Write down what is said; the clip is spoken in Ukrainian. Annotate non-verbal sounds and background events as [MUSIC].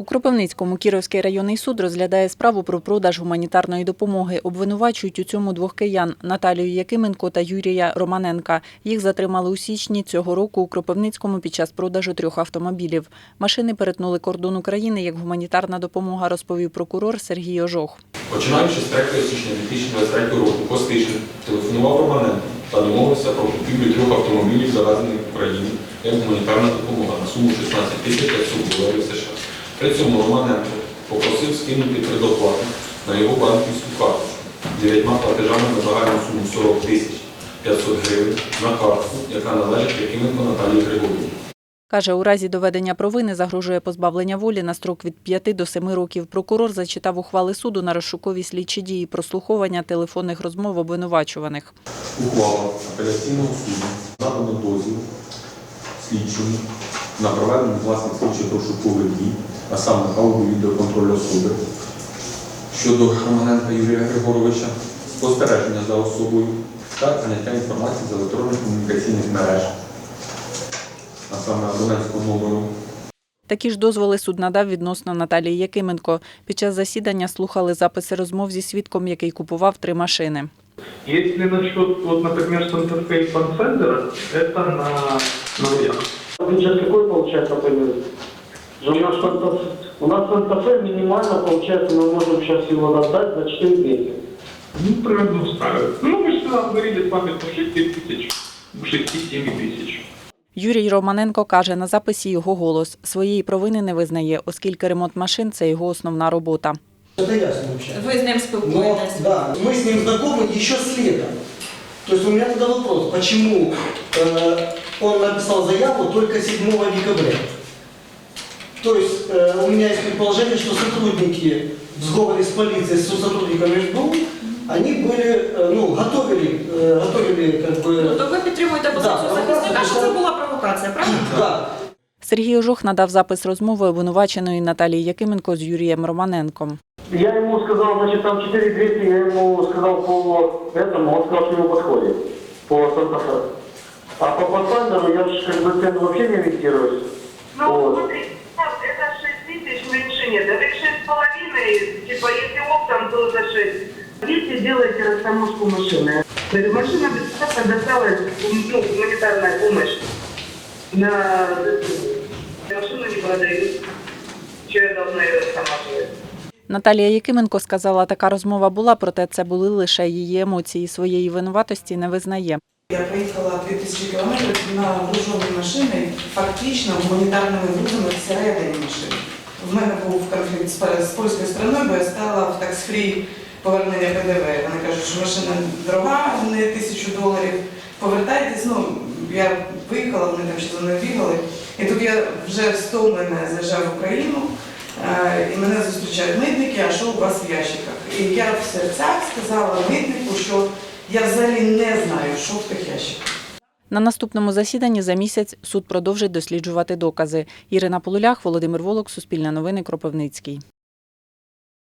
У Кропивницькому Кіровський районний суд розглядає справу про продаж гуманітарної допомоги. Обвинувачують у цьому двох киян – Наталію Якименко та Юрія Романенка. Їх затримали у січні цього року у Кропивницькому під час продажу трьох автомобілів. Машини перетнули кордон України як гуманітарна допомога, розповів прокурор Сергій Ожох. Починаючи з 3 січня 2023 року, Костишин телефонував Романенко та домовився про купівлю трьох автомобілів, завезених в Україну як гуманітарна допомога на суму 16 тисяч 500 доларів США. При цьому Романенко попросив скинути предоплату на його банківську карточку дев'ятьма платежами на загальну суму 40 тисяч 500 гривень на картку, яка належить Якименко Наталії Григорівні. Каже, у разі доведення провини загрожує позбавлення волі на строк від 5 до 7 років. Прокурор зачитав ухвали суду на розшукові слідчі дії прослуховування телефонних розмов обвинувачуваних. Ухвала апеляційного суду надано дозвіл слідчому на проведення власних слідчих розшукових дій, а саме аудіо-відеоконтроль особи щодо Романенка Юрія Григоровича, спостереження за особою та заняття інформації з електронних комунікаційних мереж, саме абонентського номеру Такі ж дозволи суд надав відносно Наталії Якименко. Під час засідання слухали записи розмов зі свідком, який купував три машини. Если насчет, вот, например, Санта-Фе и Панцендера, это на нулях. Бюджет какой получается пойдет? У нас Санта- у нас Санта-Фе минимально получается, мы можем сейчас его отдать за 4 месяца. Ну, примерно устраивает. Ну, мы же тогда говорили с вами до 6 тысяч, 6-7 тысяч. Юрій Романенко каже, на записі його голос. Своєї провини не визнає, оскільки ремонт машин – це його основна робота. Это ясно вообще. Ви з ним Но, спілкуєтесь? да, мы с ним знакомы еще с лета. То есть у меня тогда вопрос, почему э, он написал заяву только 7 декабря? То есть э, у меня есть предположение, что сотрудники в сговоре с полицией, с сотрудниками СБУ, они были, э, ну, готовили, э, готовили как Ну, бы... то ви підтримуєте позицію Да, захисника, провокація, що це що- була провокація, правильно? [CLEARS THROAT] Да, Сергій Ожох надав запис розмови обвинуваченої Наталії Якименко з Юрієм Романенком. Я ему сказал, значит, там 4200, я ему сказал по этому, он сказал, что ему подходит, по Санта-Фе. А по Пассандеру я же как бы цену вообще не ориентируюсь. Ну, Вот. смотри, это 6 тысяч меньше нет. Это 6,5, типа, если оптом, то за 6. Если делаете растаможку машины, то машина бесплатно досталась, ну, гуманитарная помощь на машину не продают. Что я должна ее растамаживать? Наталія Якименко сказала, така розмова була, проте це були лише її емоції. Своєї винуватості не визнає. Я проїхала 2000 кілометрів на гружовій машині, фактично гуманітарними грузами всередині машини. В мене був конфлікт з, польською стороною, бо я стала в такс-фрі повернення ПДВ. Вони кажуть, що машина дорога, не тисячу доларів. Повертайтесь, ну я виїхала, вони там ще мною бігали. І тут я вже стомлена заїжджаю в Україну, е, і мене зустрічають митники, а що у вас в ящиках? І я в серцях сказала митнику, що я взагалі не знаю, що в тих ящиках. На наступному засіданні за місяць суд продовжить досліджувати докази. Ірина Полулях, Володимир Волок, Суспільне новини, Кропивницький.